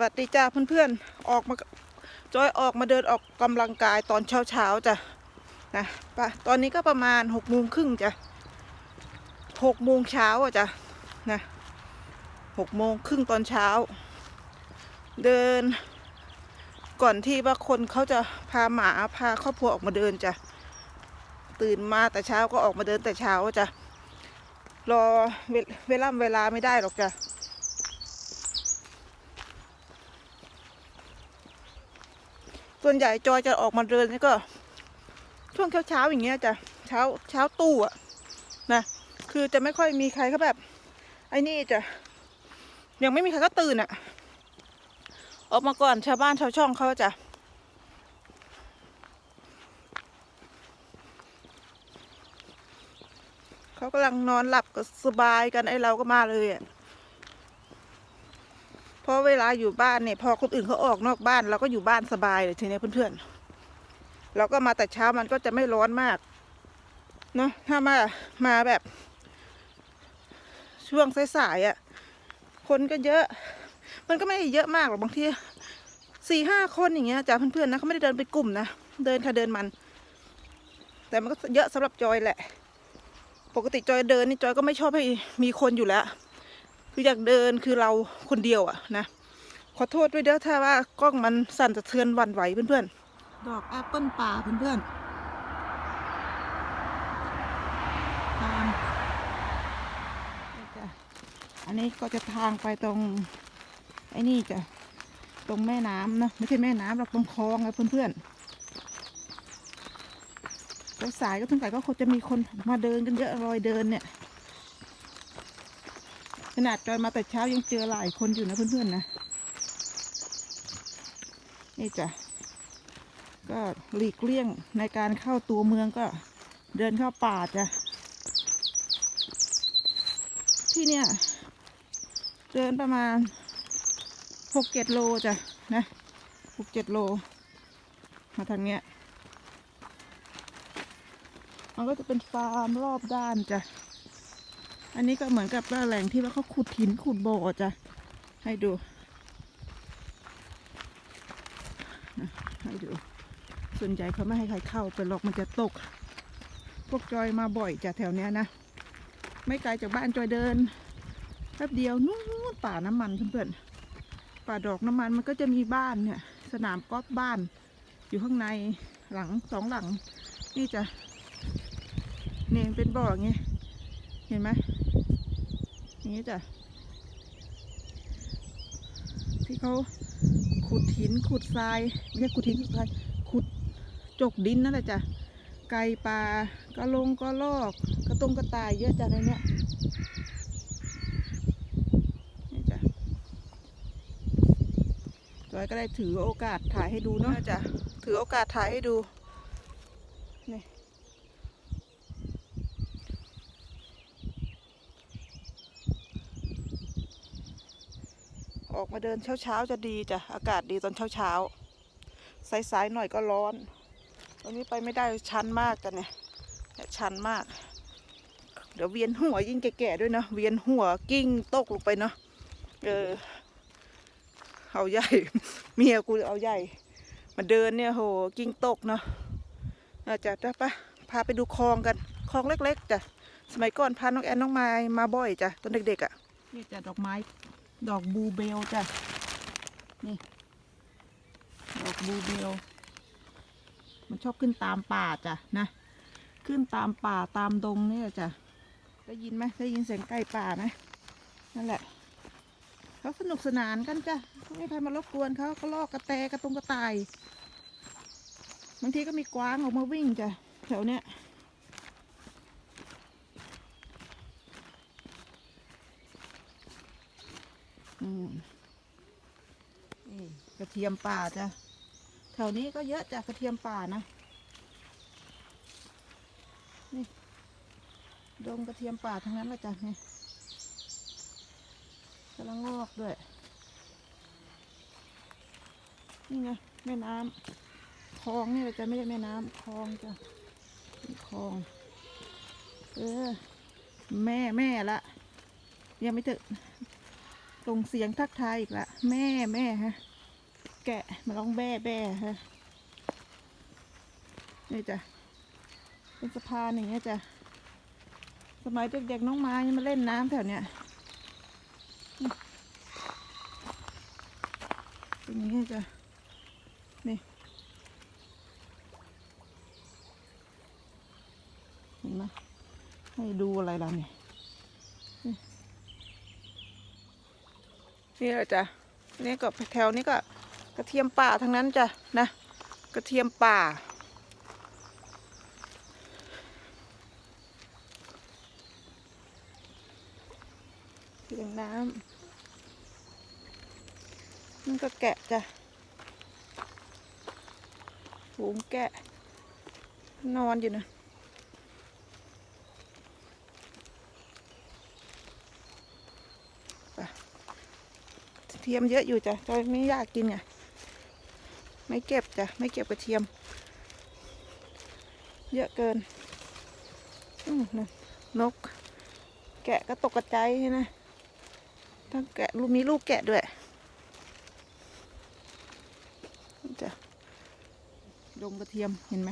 วัสดีจ้าเพื่อนๆ ออกมาจอยออกมาเดินออกกำลังกายตอนเช้าๆจ้ะนะปะตอนนี้ก็ประมาณหกโมงครึ่งจ้ะหกโมงเช้าอะจ้ะนะหกโมงครึ่งตอนเช้า เดิน ก่อนที่ว่าคนเขาจะพาหมาพาครอบครัวออกมาเดินจ้ะตื่นมาแต่เช้าก็ออกมาเดินแต่เช้าจ้ะรอเวเวลาเวลาไม่ได้หรอกจ้ะ ส่วนใหญ่จอยจะออกมาเดินนี่ก็ ช่วงเช้าเช้าอย่างเงี้ยจ้ะเช้าเช้าตู้อะนะคือจะไม่ค่อยมีใครเขาแบบไอ้นี่จะยังไม่มีใครก็ตื่นอะออกมาก่อนชาวบ้านชาวช่องเขาจะเขากำลังนอนหลับก็สบายกันไอ้เราก็มาเลยอะ เพราะเวลาอยู่บ้านเนี่ยพอคนอื่นเขาออกนอกบ้าน เราก็อยู่บ้านสบายเลยทีนี้เพื่อนๆเราก็มาแต่เช้ามันก็จะไม่ร้อนมากเนาะถ้ามามาแบบ ช่วงสายๆอะ่ะคนก็เยอะ มันก็ไม่ได้เยอะมากหรอกบางทีสี่ห้าคนอย่างเงี้ยจ้าเพื่อนๆนะเขาไม่ได้เดินเป็นกลุ่มนะเดินค่ะเดินมัน แต่มันก็เยอะสำหรับจอยแหละ ปกติจอยเดินนี่จอยก็ไม่ชอบให้มีคนอยู่แล้ว คืออยากเดินคือเราคนเดียวอะนะขอโทษด้วยเด้อถ้าว่ากล้องมันสั่นสะเทือนวันไหวเพื่อนๆ ดอกแอปเปิลป่าเพื่อนๆทางอันนี้ก็จะทางไปตรงไอ้นี่จ้ะตรงแม่น้ำนะไม่ใช่แม่น้ำหรอกตรงคลองนะเพื่อนๆแล้วสายก็เพิ่งไก่ก็คงจะมีคนมาเดินกันเยอะรอยเดินเนี่ย ขนาดจอยมาแต่เช้ายังเจอหลายคนอยู่นะเพื่อนๆนะนี่จ้ะก็หลีกเลี่ยงในการเข้าตัวเมืองก็เดินเข้าป่าจ้ะที่เนี่ย เดินประมาณหกเจ็ดโลจ้ะนะหกเจ็ดโล มาทางเนี้ยมันก็จะเป็นฟาร์มรอบด้านจ้ะ อันนี้ก็เหมือนกับว่าแหล่งที่ว่าเขาขุดหินขุดบ่อจ้ะให้ดู ให้ดู ส่วนใหญ่เขาไม่ให้ใครเข้าไปหรอกมันจะตก พวกจอยมาบ่อยจ้ะแถวเนี้ยนะ ไม่ไกลจากบ้านจอยเดินแป๊บเดียวนู้นป่าน้ำมันเพื่อนๆป่าดอกน้ำมันมันก็จะมีบ้านเนี่ย สนามกอล์ฟบ้าน อยู่ข้างในหลังสองหลัง นี่จะเนี่ยเป็นบ่ออย่างเงี้ยเห็นไหม นี้จ้ะที่เขาขุดหินขุดทรายไม่ใช่ขุดหินขุดทรายขุดจกดินนั่นแหละจ้ะไก่ปลากระลงกระลอกกระตงกระต่ายเยอะจ้ะในเนี้ยนี่จ้ะจอยก็ได้ถือโอกาสถ่ายให้ดูเนาะจ้ะถือโอกาสถ่ายให้ดู ออกมาเดินเช้าๆจะดีจ้ะ อากาศดีตอนเช้าๆ สายๆหน่อยก็ร้อน ตรงนี้ไปไม่ได้ชันมากจ้ะเนี่ยชันมาก เดี๋ยวเวียนหัวยิ่งแก่ๆด้วยเนอะเวียนหัวกิ้งตกลงไปเนาะ เออ เอาใหญ่ เมียกูเอาใหญ่ มาเดินเนี่ยโห กิ้งตกเนาะอาจะจ้ะปะพาไปดูคลองกัน คลองเล็กๆจ้ะ สมัยก่อนพาน้องแอนน้องไม้มาบ่อยจ้ะ ตอนเด็กๆอะ่ะนี่จ้ะดอกไม้ ดอกบูเบลจ้ะ นี่ ดอกบูเบล มันชอบขึ้นตามป่าจ้ะนะ ขึ้นตามป่าตามดงเนี่ยจ้ะ ได้ยินไหมได้ยินเสียงไก่ป่าไหมนั่นแหละ เขาสนุกสนานกันจ้ะ ไม่มีใครมารบกวนเขาก็ลอกกระแตกระตุงกระต่าย บางทีก็มีกวางออกมาวิ่งจ้ะแถวเนี้ย นี่กระเทียมป่าจ้ะแถวนี้ก็เยอะจ้ะกระเทียมป่านะนี่ดงกระเทียมป่าทั้งนั้นเลยจ้ะนี่กำลังงอกด้วย นี่ไงแม่น้ำคลองนี่แหละจ้ะไม่ใช่แม่น้ำคลองจ้ะคลองเออแม่แม่ละยังไม่ถึง ส่งเสียงทักทายอีกละแม่แม่ฮะ แกะมาร้องแบ้แบ้ฮะนี่จ้ะเป็นสะพานอย่างเงี้ยจ้ะสมัยเด็กๆน้องไม้ยังมาเล่นน้ำแถวเนี้ยเป็นอย่างเงี้ยจ้ะนี่เห็นไหมให้ดูอะไรล่ะเนี่ย นี่แหละจ้ะนี่ก็แถวนี้ก็กระเทียมป่าทั้งนั้นจ้ะนะกระเทียมป่า เสียงน้ำนี่ก็แกะจ้ะฝูงแกะนอนอยู่นะกระ เทียมเยอะอยู่จ้ะจอยไม่อยากกินไงไม่เก็บจ้ะไม่เก็บกระเทียม เยอะเกินอืมนั่นนก แกะก็ตกกระจายนะทั้งแกะลูกมีลูกแกะด้วยจ้ะดงกระเทียมเห็นไหม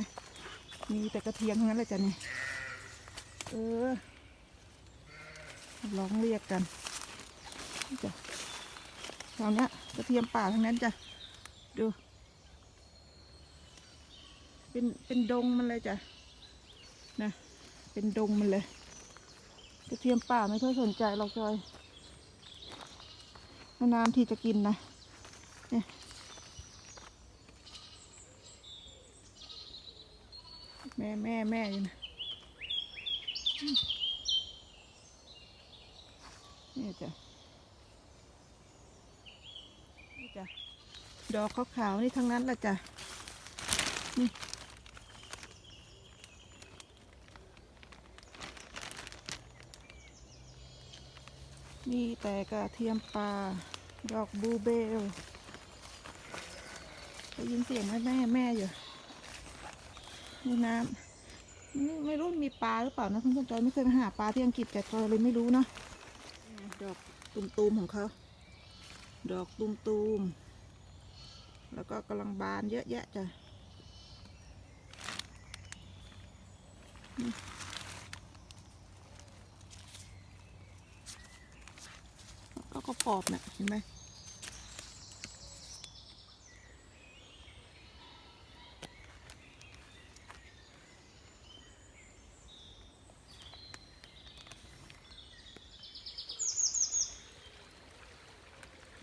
มีแต่กระเทียมทั้งนั้นเลยจ้ะนี่เออร้องเรียกกันจ้ะ วเนี้ยกระเทียมป่าทั้งนั้นจ้ะ ดู เป็นเป็นดงมันเลยจ้ะ นะ เป็นดงมันเลย กระเทียมป่าไม่ค่อยสนใจหรอกจอยนานๆที่จะกินนะเนี่ยแม่แม่แม่อยู่นะนี่จ้ะนี่ จ้ะดอกขาวๆนี่ทั้งนั้นแหละจ้ะนี่มีแต่กระเทียมปลาดอกบูเบลได้ยินเสียงแม่แม่แม่อยู่นี่น้ำไม่รู้มีปลาหรือเปล่านะเพื่อนๆจอยไม่เคยมาหาปลาที่อังกฤษแต่จอยเลยไม่รู้เนาะดอกตุมๆของเขา ดอกตุมๆ แล้วก็กำลังบานเยอะแยะจ้ะแล้วก็กรอบเนี่ยเห็นไหม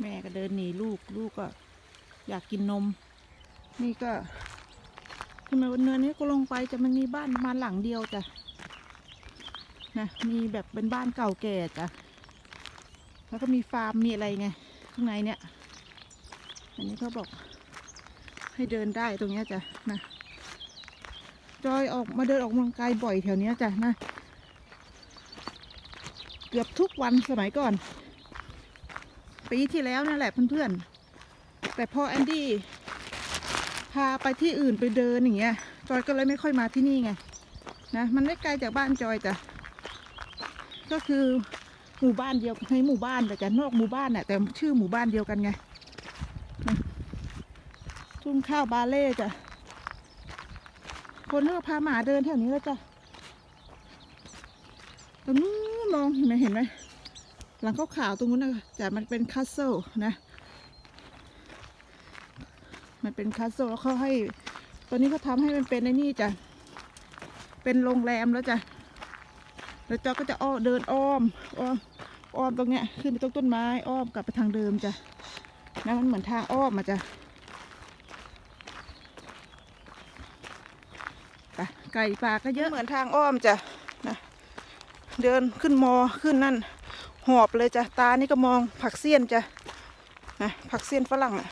แม่ก็เดินหนีลูกลูกก็อยากกินนม นี่ก็ทำไมวันเนินนี้ก็ลงไปจะมันมีบ้านประมาณหลังเดียวจ้ะนะมีแบบเป็นบ้านเก่าแก่จ้ะแล้วก็มีฟาร์มมีอะไรไงข้างในเนี่ย อันนี้เขาบอกให้เดินได้ตรงเนี้ยจ้ะนะจอยออกมาเดินออกกำลังกายบ่อยแถวเนี้ยจ้ะนะ เกือบทุกวันสมัยก่อน ปีที่แล้วนั่นแหละเพื่อนๆ แต่พอแอนดี้พาไปที่อื่นไปเดินอย่างเงี้ย จอยก็เลยไม่ค่อยมาที่นี่ไงนะมันไม่ไกลจากบ้านจอยจ้ะก็คือหมู่บ้านเดียวในหมู่บ้านแต่จะนอกหมู่บ้านน่ะแต่ชื่อหมู่บ้านเดียวกันไงทุ่งข้าวบาเล่จ้ะคนก็พาหมาเดินแถวนี้แล้วจ้ะตรงนู้นมองเห็นไหมเห็นไหม หลังขาวๆตรงนู้นนะแต่มันเป็นคาสเซิลนะ มันเป็นคาสเซิลแล้วเขาให้ ตอนนี้เขาทำให้มันเป็นในนี่จ้ะ เป็นโรงแรมแล้วจ้ะ แล้วจอก็จะอ้อเดินอ้อมอ้อมอ้อมตรงเนี้ยขึ้นไปตรงต้นไม้อ้อมกลับไปทางเดิมจ้ะนะมันเหมือนทางอ้อมมาจ้ะไปไก่ป่าก็เยอะเหมือนทางอ้อมจ้ะนะเดินขึ้นมอขึ้นนั่น หอบเลยจ้ะ ตานี่ก็มองผักเสี้ยนจ้ะนะผักเสี้ยนฝรั่งอะ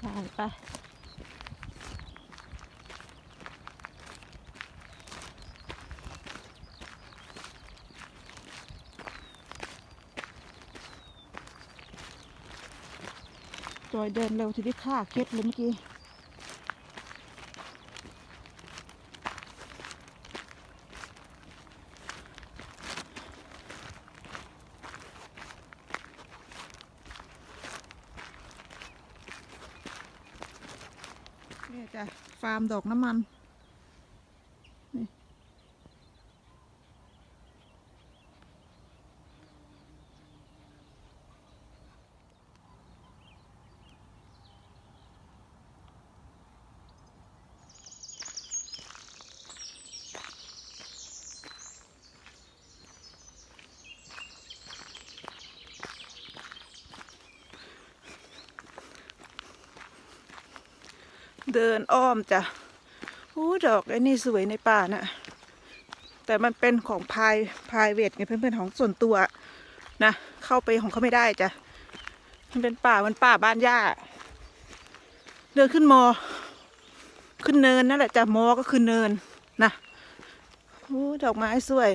ไปไปจอยเดินเร็วทีนี้ข้าเคล็ดเลยเมื่อกี้ ฟาร์มดอกน้ำมันนี่ เดินอ้อมจ้ะอู้ดอกไอ้นี่สวยในป่าน่ะแต่มันเป็นของพายพายเวทไงเพื่อนๆของส่วนตัวนะเข้าไปของเขาไม่ได้จ้ะมันเป็นป่ามันป่าบ้านย่าเดินขึ้นมอ ขึ้นเนินนั่นแหละจ้ะมอก็คือเนินนะโอ้ดอกไม้สวย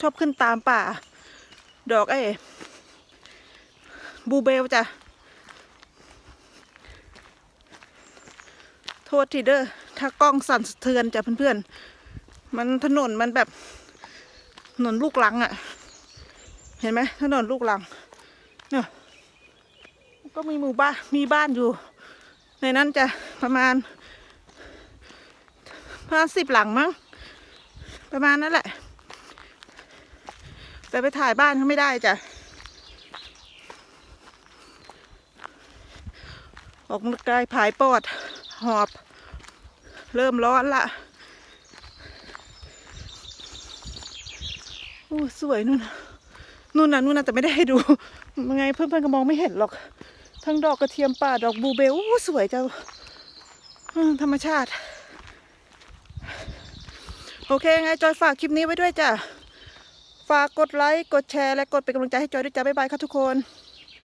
ชอบขึ้นตามป่า ดอกไอ้บูเบลจ้ะ ทษทีเด้อถ้ากล้องสั่นสะเทือนจ้ะเพื่อนๆ มันถนนมันแบบถนนลูกลังอะ่ะ เห็นไหมถนนลูกลัง เนี่ยก็มีหมู่บ้านมีบ้านอยู่ ในนั้นจะประมาณประมาณสิบหลังมั้งประมาณนั้นแหละ แต่ไปถ่ายบ้านเขาไม่ได้จ้ะออกกำลังกายผายปอด หอบ เริ่มร้อนละโอ้สวยนู่นนู่นนะนู่นนะแต่ไม่ได้ให้ดูยังไงเพื่อนๆก็มองไม่เห็นหรอก ทั้งดอกกระเทียมป่าดอกบูเบลโอ้สวยจังอืมธรรมชาติ โอเคไงจอยฝากคลิปนี้ไว้ด้วยจ้ะฝากกดไลค์ กดแชร์ และกดเป็นกำลังใจให้จอยด้วยจ้าบ๊ายบายค่ะทุกคน